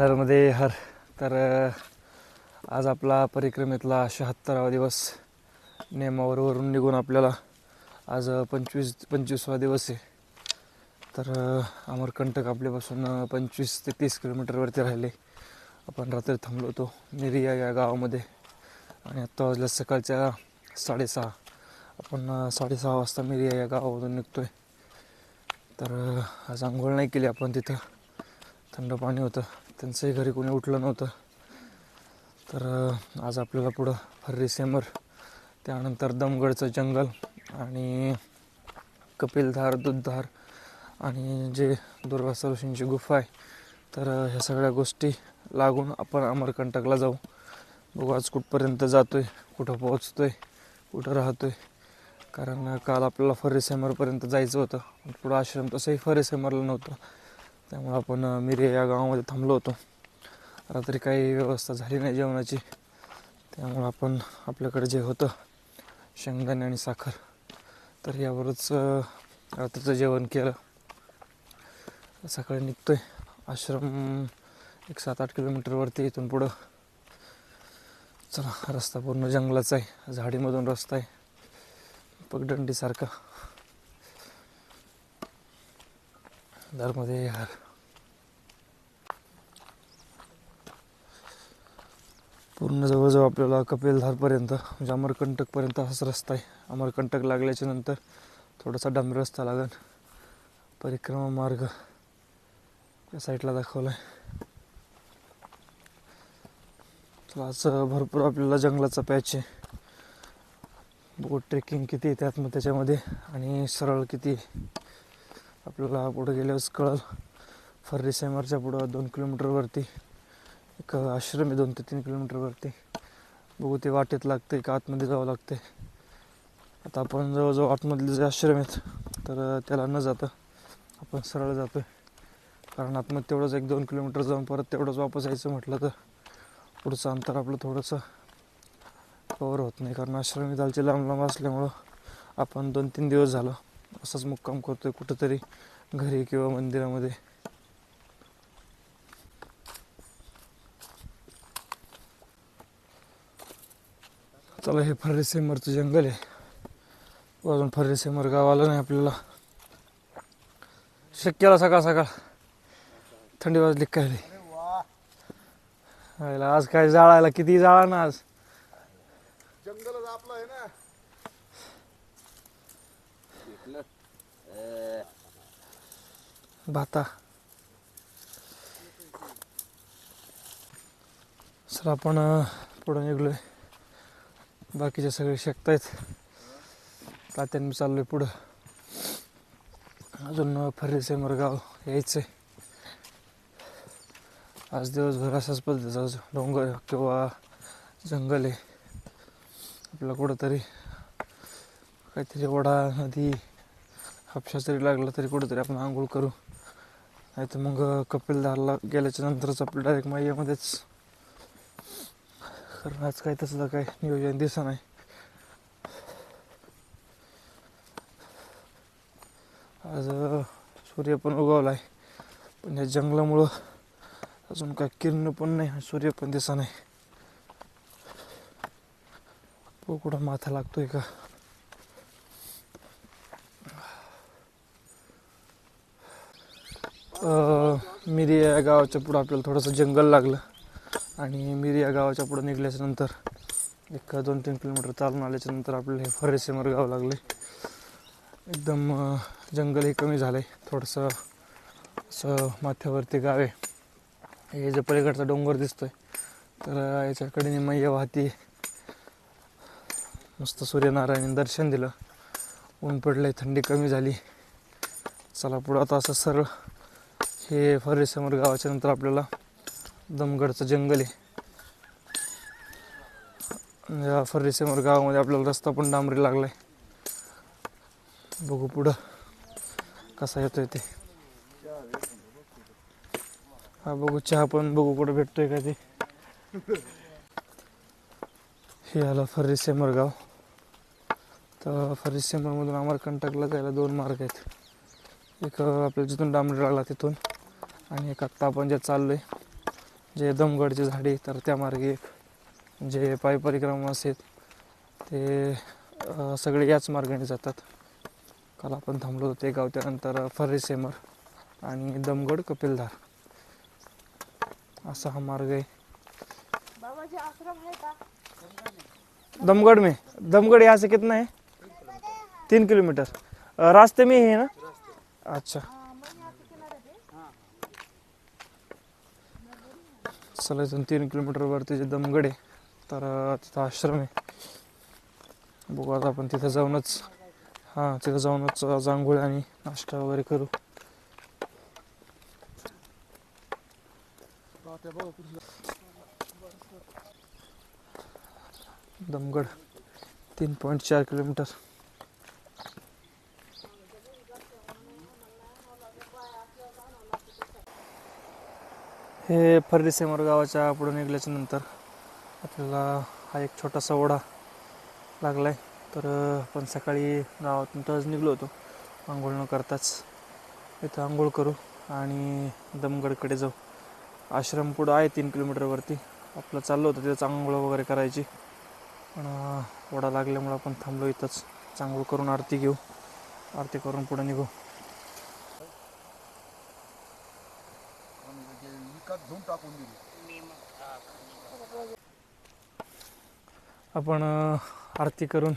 नर्मदे हर. तर आज आपला परिक्रमेतला शहात्तरावा दिवस नेमावरवरून निघून आपल्याला आज पंचवीस पंचवीसवा दिवस आहे. तर अमरकंटक आपल्यापासून पंचवीस ते तीस किलोमीटरवरती राहिले. आपण रात्री थांबलो होतो मिरिया या गावामध्ये. आणि आत्ता वाजल्या सकाळच्या साडेसहा. आपण साडेसहा वाजता मिरिया या गावामधून निघतोय. तर आज आंघोळ नाही केली आपण तिथं. थंड पाणी होतं. त्यांचंही घरी कोणी उठलं नव्हतं. तर आज आपल्याला पुढं फर्री सेमर त्यानंतर दमगडचं जंगल आणि कपिलधार दूधधार आणि जे दुर्वासा ऋषींची गुफा आहे. तर ह्या सगळ्या गोष्टी लागून आपण अमरकंटकला जाऊ. बघू आज कुठपर्यंत जातो आहे कुठं पोहोचतो आहे कुठं राहतो आहे कारण काल आपल्याला फरेसेमरपर्यंत जायचं होतं. पुढं आश्रम तसंही फरेसेमरला नव्हतं. त्यामुळं आपण मिरे या गावामध्ये थांबलो होतो. रात्री काही व्यवस्था झाली नाही जेवणाची. त्यामुळं आपण आपल्याकडे जे होतं शेंगदाणे आणि साखर तर यावरच रात्रीचं जेवण केलं. सकाळी निघतोय. आश्रम एक सात आठ किलोमीटरवरती इथून पुढं. चला रस्ता पूर्ण जंगलाचा आहे. झाडीमधून रस्ता आहे. पगडंडीसारखा. दरमध्ये यार पूर्ण जवळजवळ आपल्याला कपिलधारपर्यंत म्हणजे अमरकंटकपर्यंत हाच रस्ता आहे. अमरकंटक लागल्याच्या नंतर थोडासा डांबरी रस्ता लागेल परिक्रमा मार्ग या साईडला दाखवला आहे असं आज भरपूर आपल्याला जंगलाचा पॅच आहे. बघू ट्रेकिंग किती आहे त्यात मग त्याच्यामध्ये? आणि सरळ किती आहे. आपल्याला पुढे गेल्यावरच कळल. फर्री सेमरच्या पुढं दोन किलोमीटरवरती एक आश्रम आहे दोन ते तीन किलोमीटरवरती बघू ते वाटेत लागते का आतमध्ये जावं लागते आता आपण जवळजवळ आतमधले जे आश्रम आहेत तर त्याला न जातं आपण सरळ जातो आहे कारण आतमध्ये तेवढंच एक दोन किलोमीटर जाऊन परत तेवढंच वापस यायचं म्हटलं तर पुढचं अंतर आपलं थोडंसं कवर होत नाही. कारण आश्रमी दालचे लांब लांब असल्यामुळं आपण दोन तीन दिवस झालं असंच मुक्काम करतोय कुठंतरी घरी किंवा मंदिरामध्ये. चला हे फर्रेसेमरचं जंगल आहे. अजून फर्रेसेमर गाव आलं नाही आपल्याला. शक्यला सकाळ सकाळ. थंडी वाजली काय रे? आज काय जाळायला? किती जाळा ना आज जंगलच आपलं आहे ना भाता सर आपण अं, पुढं निघलोय. बाकीचे सगळे शेकतायत. तात्याने चाललोय पुढं. अजून फरीचे मरगाव यायचंय. आज दिवसभर असाच पद्धतीचा डोंगर किंवा जंगल आहे. आपलं कुठंतरी काहीतरी ओढा नदी हापशा जरी लागला तरी कुठेतरी आपण आंघोळ करू. नाही तर मग कपिलधारला गेल्याच्या नंतरच आपलं डायरेक्ट मायामध्येच. कारण आज काय तसलं काय नियोजन दिसत नाही. आज सूर्य पण उगवला आहे पण या जंगलामुळं अजून काय किरण पण नाही आणि सूर्य पण दिसत नाही. कुठं माथा लागतोय का? मिरी या गावाच्या पुढं आपल्याला थोडंसं जंगल लागलं. आणि मिरी या गावाच्या पुढं निघल्याच्या नंतर एक दोन तीन किलोमीटर चालून आल्याच्यानंतर आपल्याला हे फरेसेमर गाव लागले एकदम जंगलही कमी झालं आहे थोडंसं असं माथ्यावरती गाव आहे. हे जे पलीकडचा डोंगर दिसतोय तर याच्याकडे मैया वाहती. मस्त सूर्यनारायण दर्शन दिलं. ऊन पडलं थंडी कमी झाली. चला पुढं आता असं सरळ हे फरेसमोर गावाच्या नंतर आपल्याला दमगडचं जंगल आहे. या फरेसमोर गावामध्ये आपल्याला रस्ता पण डांबरी लागलाय. बघू पुढं कसा येतोय ते. हा बघू चहा पण बघू कुठं भेटतोय का ते. हे आलं फर्रेसेमर गाव. तर फर्रेसेमरमधून अमरकंटकला जायला दोन मार्ग आहेत. एक आपल्या जिथून डांबरी लागला तिथून. आणि एक आत्ता आपण जे चाललोय जे दमगडची झाडी तर त्या मार्गे एक जे पायी परिक्रमा असेल ते सगळे याच मार्गाने जातात. काल आपण थांबलो होतो ते गाव त्यानंतर फर्रेसेमर आणि दमगड कपिलधार. असा हा मार्ग आहे. दमगढ़ में दमगढ़ यहाँ से कितना है तीन किलोमीटर. रास्ते में ही है ना अच्छा हाँ मैं यहाँ के किनारे पे चला इथून तीन किलोमीटरवरती जे दमगड आहे तर तिथं आश्रम आहे. बघू आता आपण तिथं जाऊनच हां तिथं जाऊनच अ, आणि नाश्ता वगैरे करू. दमगड तीन पॉईंट चार किलोमीटर. हे फर्रीसेमर गावाच्या पुढे निघल्याच्या नंतर आपल्याला हा एक छोटासा ओढा लागला आहे तर आपण सकाळी गावातून तज निघलो होतो. आंघोळ न करताच इथं आंघोळ करू आणि दमगडकडे जाऊ. आश्रम पुढं आहे तीन किलोमीटरवरती आपलं चाललं होतं तिथं आंघोळ वगैरे करायची. पण ओढा लागल्यामुळं आपण थांबलो इथंच. चांगलं करून आरती घेऊ. आरती करून पुढे निघू आणि टाकून दिली. आपण आरती करून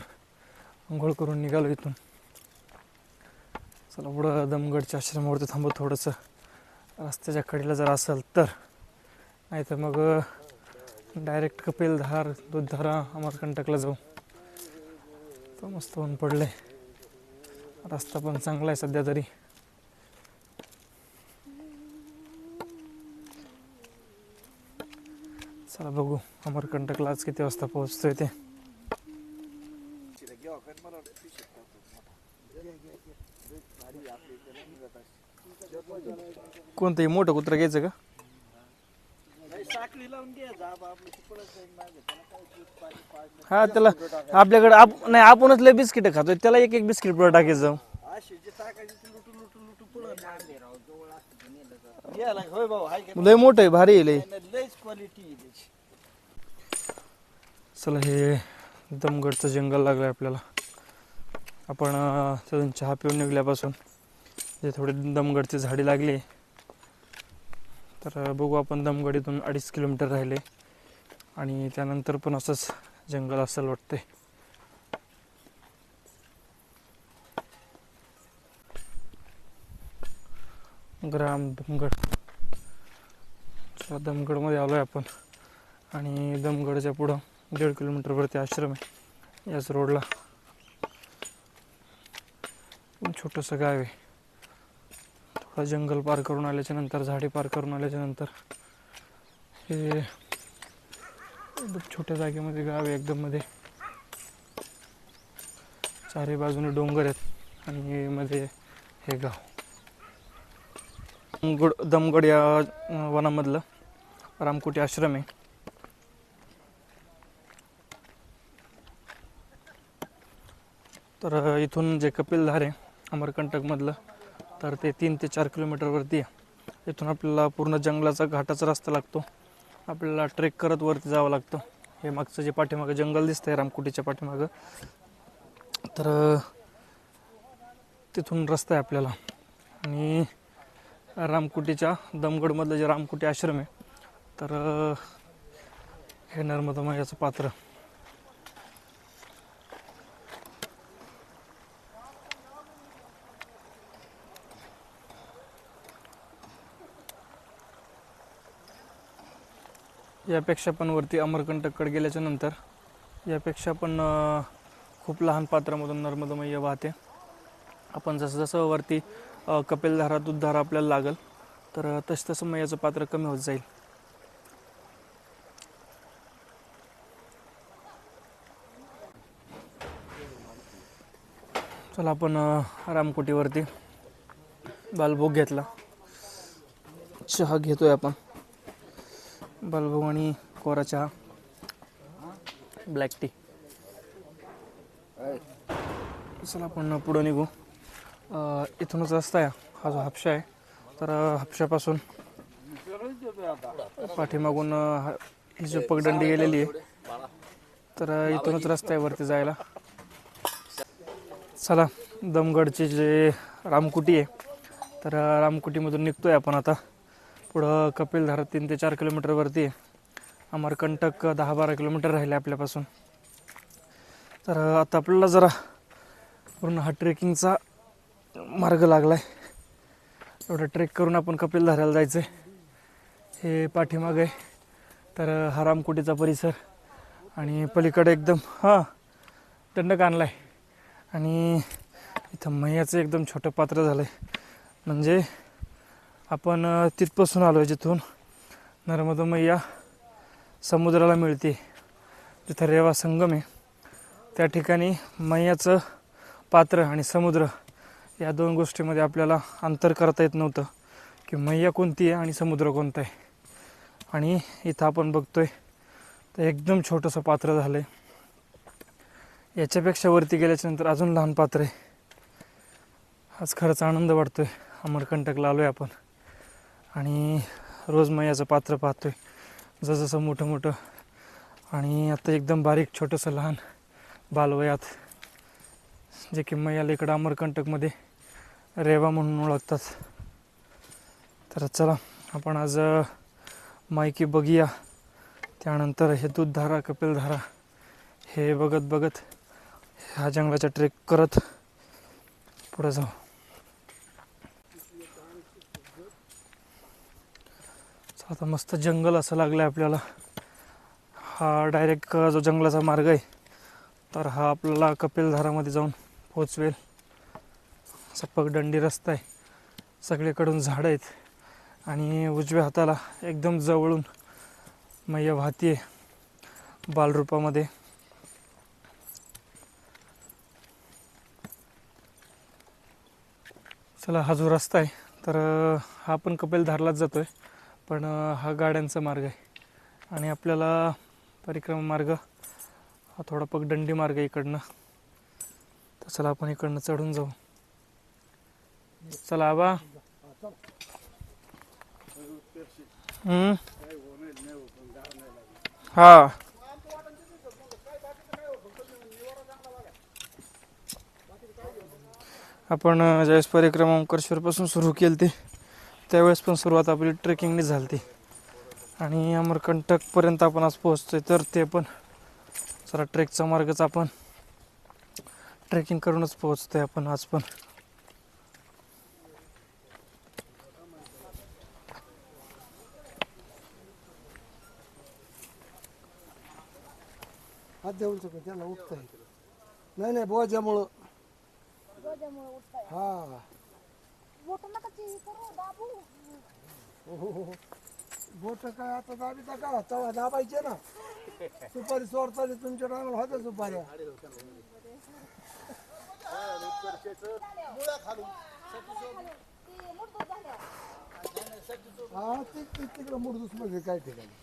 आंघोळ करून निघालो इथून. चला पुढं दमगडच्या आश्रमावरती थांबू थोडंसं रस्त्याच्या कडेला जर असेल तर. नाही तर मग डायरेक्ट कपिलधार दूधधारा अमरकंटकला जाऊ. तर मस्त ऊन पडले रस्ता पण चांगला आहे सध्या तरी. चला बघू. अमरकंटकला आज किती वाजता पोहोचतोय ते. कोणतंही मोठं कुत्र घ्यायचं का? हा त्याला आपल्याकडे आप नाही आपणच लय बिस्किट खातोय. त्याला एक एक बिस्किट पुढे टाकायचं लय मोठं आहे भारी आहे लय. चला हे दमगडचं जंगल लागलं आपल्याला. आपण तिथून चहा पिऊन निघल्यापासून जे थोडी दमगडची झाडी लागली. तर बघू आपण दमगड इथून अडीच किलोमीटर राहिले आणि त्यानंतर पण असंच जंगल असेल वाटते ग्राम दमगड. चला दमगडमध्ये आलो आहे आपण आणि दमगडच्या पुढं दीड किलोमीटरवरती आश्रम आहे. याच रोडला. छोटंसं गाव आहे. थोडं जंगल पार करून आल्याच्यानंतर झाडी पार करून आल्याच्यानंतर हे छोट्या जागेमध्ये गाव आहे एकदम मध्ये. चारी बाजूने डोंगर आहेत आणि मध्ये हे गाव. दमगड दमगड या वनामधलं रामकुटी आश्रम आहे. तर इथून जे कपिलधार आहे अमरकंटकमधलं तर ते तीन ते चार किलोमीटरवरती आहे. इथून आपल्याला पूर्ण जंगलाचा घाटाचा रस्ता लागतो. आपल्याला ट्रेक करत वरती जावं लागतं. हे मागचं जे पाठीमागं जंगल दिसतं आहे रामकुटीच्या पाठीमागं. तर तिथून रस्ता आहे आपल्याला. आणि रामकुटीच्या दमगडमधलं जे रामकुटी आश्रम आहे तर हे नर्मदा मायाचं पात्र. यापेक्षा पण वरती अमरकंटककडे गेल्याच्यानंतर यापेक्षा पण खूप लहान पात्रामधून नर्मदामय्य वाहते. आपण जसं जसं वरती कपिलधारा दूधधारा आपल्याला लागल तर तसं तसं मैयाचं पात्र कमी होत जाईल. चला आपण रामकोटीवरती बालभोग घेतला. चहा घेतोय आपण. बालभोग कोरा चहा ब्लॅक टी. चला आपण पुढं निघू. इथूनच रस्ता आहे. हा जो हापशा आहे. तर हापशापासून पाठीमागून ही जी पगडंडी गेलेली आहे तर इथूनच रस्ता आहे वरती जायला. चला दमगडचे जे रामकुटी आहे तर रामकुटीमधून निघतोय आपण आता. पुढं कपिलधारा तीन ते चार किलोमीटरवरती अमरकंटक दहा बारा किलोमीटर राहिले आपल्यापासून. तर आता आपल्याला जरा पूर्ण हा ट्रेकिंगचा मार्ग लागला आहे एवढं ट्रेक करून आपण कपिलधाऱ्याला जायचं आहे हे पाठीमाग आहे. तर अं, हा रामकुटीचा परिसर आणि पलीकडे एकदम हां दंडक आणला आहे आणि इथं मैयाचं एकदम छोटं पात्र झालं आहे म्हणजे आपण तिथपासून आलो आहे जिथून नर्मदा मैया समुद्राला मिळते. जिथं रेवा संगम आहे. त्या ठिकाणी मैयाचं पात्र आणि समुद्र या दोन गोष्टीमध्ये आपल्याला अंतर करता येत नव्हतं की मैया कोणती आहे आणि समुद्र कोणता आहे. आणि इथं आपण बघतोय तर एकदम छोटंसं पात्र झालं आहे याच्यापेक्षा वरती गेल्याच्यानंतर अजून लहान पात्र आहे. आज खरंच आनंद वाटतोय. अमरकंटकला आलो आहे आपण. आणि रोज मैयाचं पात्र पाहतो आहे जसजसं मोठं मोठं. आणि आता एकदम बारीक छोटंसं लहान बालवयात जे की मैयाला इकडं अमरकंटकमध्ये रेवा म्हणून ओळखतात. तर चला आपण आज मायकी बघूया. त्यानंतर हे दूधधारा कपिलधारा हे बघत बघत ह्या जंगलाचा ट्रेक करत पुढे जाऊ. आता मस्त जंगल असं लागलं आहे आपल्याला. हा डायरेक्ट जो जंगलाचा मार्ग आहे तर हा आपल्याला कपिलधारामध्ये जाऊन पोचवेल असा पगडंडी रस्ता आहे. सगळीकडून झाडं आहेत. आणि उजव्या हाताला एकदम जवळून मैया आहे बालरूपामध्ये. चला हा जो रस्ता आहे तर हा पण कपिलधारलाच जातो आहे पण हा गाड्यांचा मार्ग आहे. आणि आपल्याला परिक्रमा मार्ग हा थोडा पगडंडी मार्ग आहे इकडनं. तर चला आपण इकडनं चढून जाऊ. चला आबा. हा. आपण ज्यावेळेस परिक्रमा ओंकारेश्वरपासून सुरू केली ती त्यावेळेस पण सुरुवात आपली ट्रेकिंगने झाली ती आणि अमरकंटकपर्यंत आपण आज पोहोचतोय तर ते पण. जरा ट्रेकचा मार्गच आपण. ट्रेकिंग करूनच पोहोचतोय आपण आज पण. हात देऊन चुकून त्यांना उठता येईल नाही नाही बोजामुळं. हा. मोठं नका ते करू दाबू. बोट काय आता दाबीचा का तवा दाबायचे ना. सुपारी सोडताना तुमच्या टायमाला होत्या सुपाऱ्या. हा ते ते तिकडं मुडदूसमध्ये काय ठिकाणी?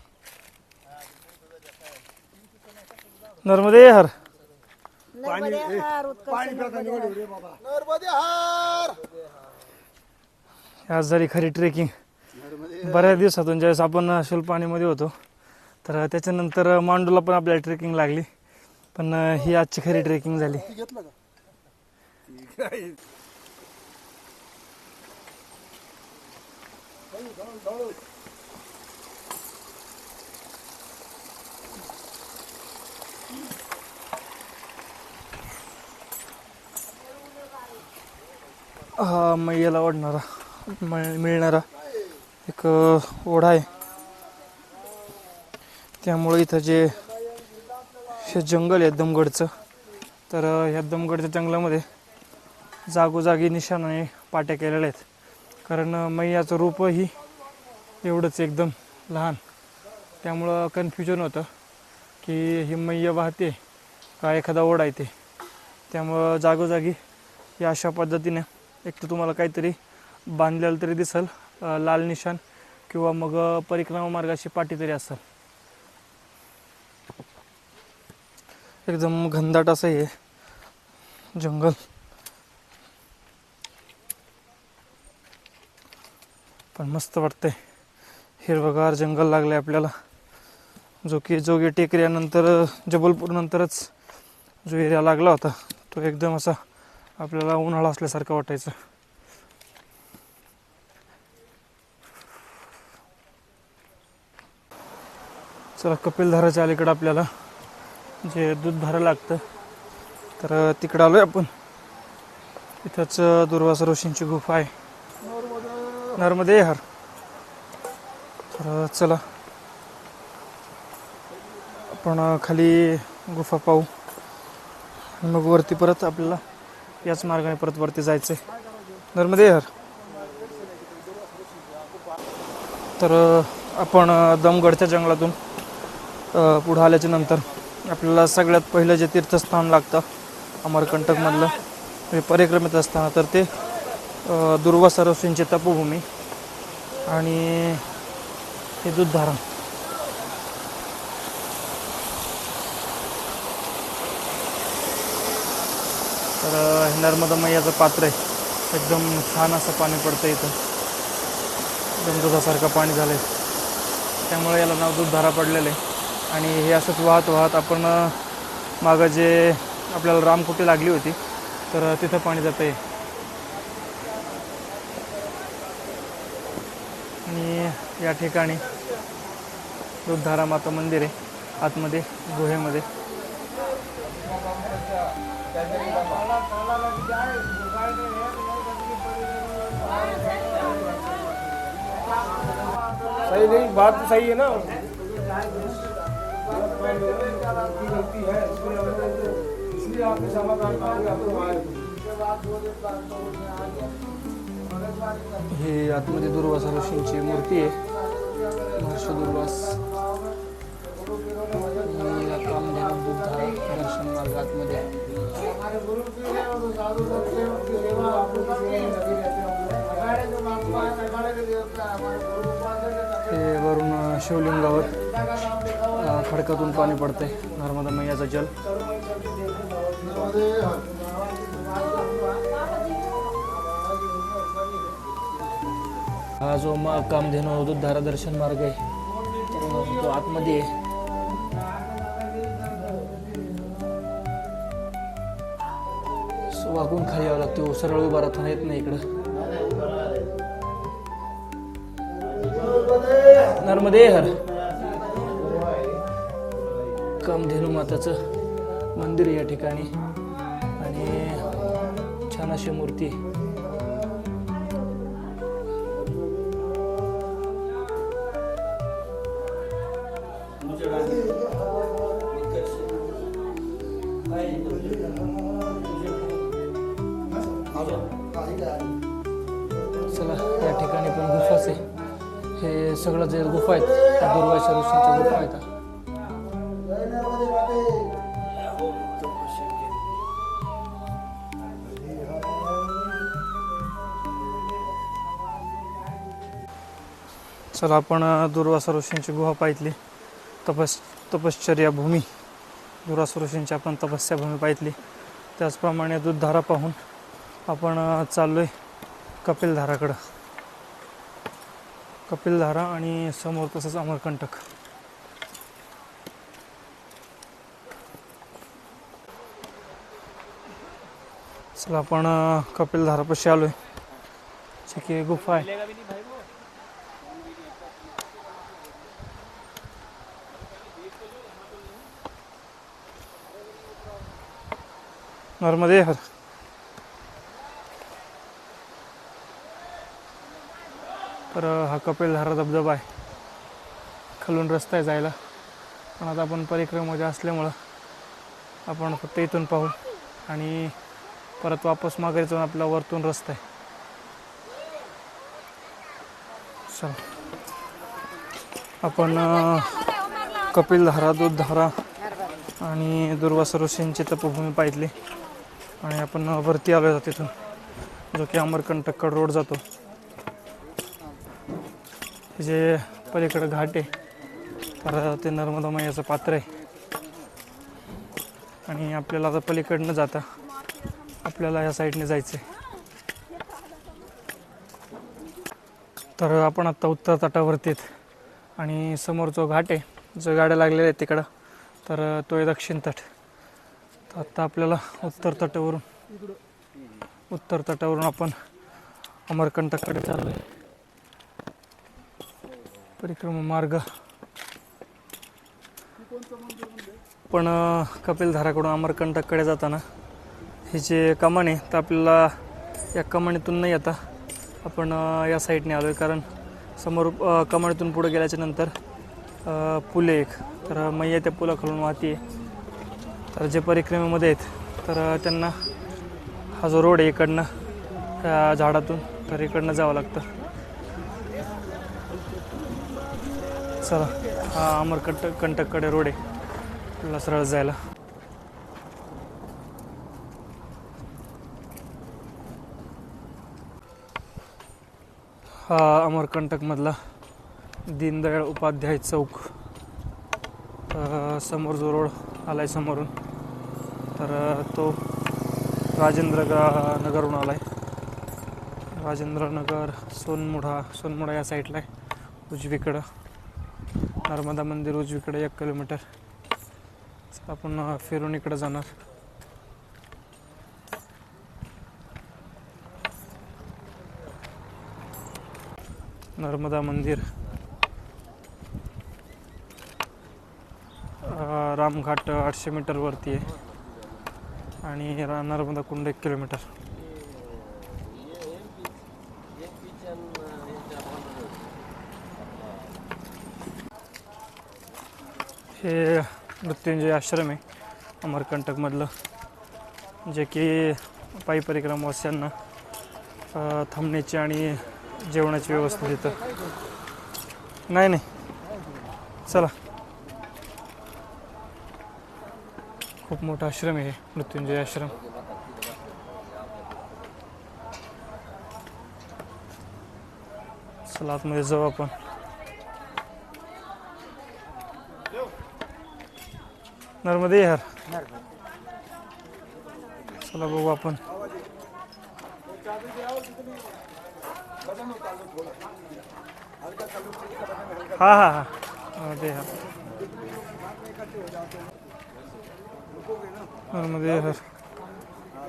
नर्मदे हर. पाणी पाणी पिताना एवढे बाबा. नर्मदे हार. आज झाली खरी ट्रेकिंग बऱ्याच दिवसातून ज्यावेळेस आपण शुलपाणीमध्ये होतो तर त्याच्यानंतर मांडूला पण आपल्याला ट्रेकिंग लागली. पण ही आजची खरी ट्रेकिंग झाली. हा मैयाला ओढणारा. मिळणारा एक ओढा आहे. त्यामुळे इथं जे हे जंगल आहे दमगडचं तर ह्या दमगडच्या जंगलामध्ये जागोजागी निशाणाने पाट्या केलेल्या आहेत. कारण मैयाचं रूपही एवढंच एकदम लहान. त्यामुळं कन्फ्युजन होतं की ही मैया वाहते का एखादा ओढा आहे ते. त्यामुळं जागोजागी या अशा पद्धतीने एक तर तुम्हाला काहीतरी बांधलेलं तरी दिसल लाल निशाण किंवा मग परिक्रमा मार्गाची पाठी तरी असेल. एकदम घनदाट असं हे जंगल. पण मस्त वाटतंय. हिरवगार जंगल लागले आपल्याला. जो की जोगी टेकऱ्यानंतर जबलपूर नंतरच जो एरिया लागला होता तो एकदम असा आपल्याला उन्हाळा असल्यासारखा वाटायचा. चला कपिलधाराच्या अलीकडं आपल्याला जे दूध भरायला लागतं तर तिकडं आलो आहे आपण. इथंच दुर्वासा ऋषींची गुफा आहे. नर्मदे हर. तर चला. आपण खाली गुफा पाहू. मग वरती परत आपल्याला याच मार्गाने परत वरती जायचं आहे नर्मदे हर. तर आपण दमगडच्या जंगलातून पुढं आल्याच्यानंतर आपल्याला सगळ्यात पहिलं जे तीर्थस्थान लागतं अमरकंटकमधलं हे परिक्रमेत असताना तर ते दुर्वा दुर्वासा तपभूमी तपोभूमी आणि हे दूधधारण तर हे नर्मदा मैयाचं पात्र आहे. एकदम छान असं पाणी पडतं इथं. एकदम दुधासारखं पाणी झालं आहे त्यामुळे याला नाव दूधधारा पडलेलं आहे. आणि हे असंच वाहत वाहत आपण मागं जे आपल्याला रामकुटी लागली होती तर तिथं पाणी जातं आहे आणि या ठिकाणी दूधधारा माता मंदिर आहे आतमध्ये गुहेमध्ये. सही नहीं बात सही है ना? इसलिए आपके समाधान करेंगे आपको ही आतमध्ये दुर्वासा ऋषींची मूर्ती आहे. महर्ष दुर्वास कामधेनु या दर्शन मार्ग आतमध्ये आहे. हे वरून शिवलिंगावर. खडकातून पाणी पडते नर्मदा मैयाचं जल. हा जो मा कामधेनू दूधधारा दर्शन मार्ग आहे तो आतमध्ये आहे. वाकून खाली यावं लागतो. हो, सरळ उभा राहून येत नाही इकडं. नर्मदे हर कामधेनू माताचं मंदिर या ठिकाणी. आणि छान अशी मूर्ती. चला या ठिकाणी पण गुफाच आहे. हे सगळं जे गुफा आहेत त्या दुर्वाशा ऋषींच्या गुफा आहेत. चला आपण दुर्वासा ऋषींची गुहा पाहितली. तपस तपश्चर्या भूमी. दुर्वासा ऋषींची आपण तपस्या भूमी पाहितली. त्याचप्रमाणे दूधधारा पाहून आपण चाललो चाललोय कपिलधाराकडं. कपिलधारा आणि समोर तसंच अमरकंटक. चला आपण कपिलधारापाशी आलोय. जी की गुफा आहे. नर्मदे हर तर हा कपिलधारा धबधबा आहे. खालून रस्ता आहे जायला. पण आता आपण परिक्रमेमध्ये असल्यामुळं आपण फक्त इथून पाहू आणि परत वापस मागे जाऊन आपला वरतून रस्ता आहे. चल. आपण अं, कपिलधारा दूधधारा आणि दुर्वासा ऋषींची तपभूमी पाहिली. आणि आपण वरती आलो तिथून. जो की अमरकंटकड रोड जातो. जे पलीकडं घाट आहे परत ते नर्मदा मैयाचं पात्र आहे. आणि आपल्याला आता पलीकडनं जाता आपल्याला या साईडने जायचं आहे तर आपण आत्ता उत्तर तटावरती आहेत. आणि समोर जो घाट आहे जो गाड्या लागलेल्या आहेत तिकडं तर तो आहे दक्षिण तट. तर आत्ता आपल्याला उत्तर तटावरून उत्तर तटावरून आपण अमरकंटककडे चाललो आहे परिक्रमा मार्ग. पण कपिलधाराकडून अमरकंटककडे जाताना हे जे कमान आहे तर आपल्याला या कमानीतून नाही येता. आपण या साईडने आलो आहे कारण समोर कमाणीतून कमानीतून पुढे गेल्याच्यानंतर पूल आहे एक. तर मैया त्या पुलाखालून वाहती आहे. तर जे परिक्रमेमध्ये आहेत तर त्यांना हा जो रोड आहे इकडनं त्या झाडातून तर इकडनं जावं लागतं. चला हा अमरकट कंटककडे रोड आहे. आपल्याला सरळ जायला. हा अमरकंटकमधला दीनदयाळ उपाध्याय चौक. समोर जो रोड आलाय समोरून. तर तो राजेंद्र गा- नगरहून आहे राजेंद्र नगर सोनमुढा सोनमुढा या साईडला आहे उजवीकडं. नर्मदा मंदिर उजवीकडे एक किलोमीटर आपण फिरून इकडं जाणार. नर्मदा मंदिर. रामघाट आठशे मीटरवरती आहे. आणि रा- नर्मदा कुंड एक किलोमीटर. हे मृत्युंजय आश्रम आहे अमरकंटकमधलं. जे की पायी परिक्रमावासियांना थांबण्याची आणि जेवणाची व्यवस्था देतं. नाही नाही. चला. खूप मोठा आश्रम आहे मृत्युंजय आश्रम. चला आतमध्ये जाऊ आपण. नर्मदे हर चला बघू आपण. हा हा हा. हा दे हा नर्मदे म्हणजे, हर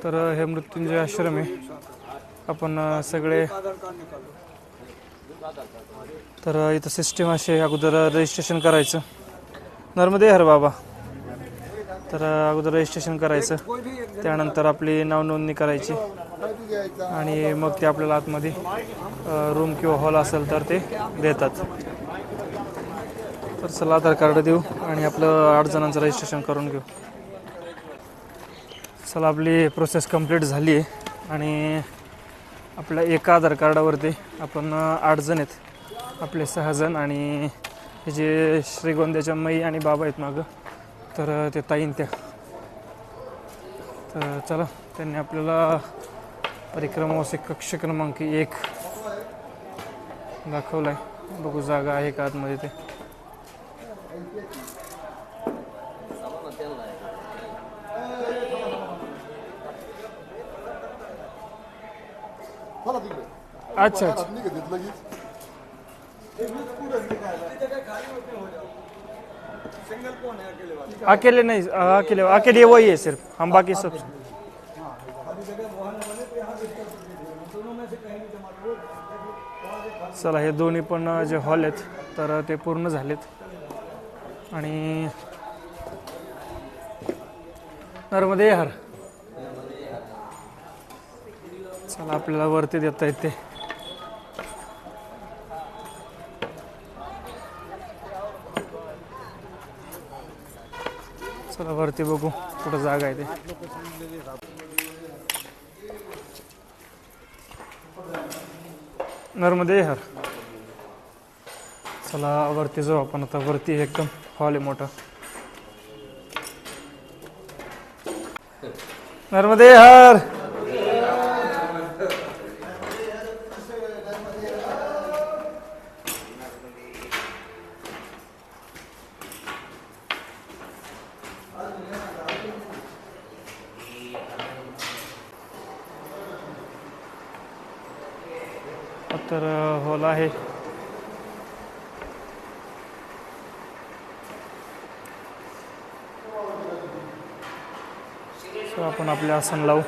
तर हे मृत्युंजय आश्रम आहे. आपण सगळे तर इथं सिस्टीम अशी आहे, अगोदर रजिस्ट्रेशन करायचं. नर्मदे हर बाबा. तर अगोदर रजिस्ट्रेशन करायचं. त्यानंतर आपली नावनोंदणी करायची. आणि मग ते आपल्याला आतमध्ये रूम किंवा हॉल असेल तर ते देतात. तर चला आधार कार्ड देऊ आणि आपलं आठ जणांचं रजिस्ट्रेशन करून घेऊ. चला आपली प्रोसेस कंप्लीट झाली आहे आणि आपल्या एका आधार कार्डावरती आपण आठ जण आहेत. आपले सहाजण आणि हे जे श्रीगोंद्याच्या मई आणि बाबा आहेत मागं तर ते ताईन त्या. तर चला त्यांनी आपल्याला परिक्रमावासी कक्ष क्रमांक एक दाखवलाय. बघू जागा आहे का आतमध्ये ते. अच्छा अच्छा. अकेले नहीं अकेले अकेले वही है सिर्फ. हम बाकी सब चला हे दोन्ही पण जे हॉल आहेत तर ते पूर्ण झालेत. आणि नर्मदे हर. चला आपल्याला वरती देता येते. चला वरती बघू कुठं जागा आहे ते. नर्मदे हर. चला वरती जाऊ आपण आता. वरती एकदम हॉल आहे मोठा. नर्मदे हर. आहे. आपण आपले आसन लावू.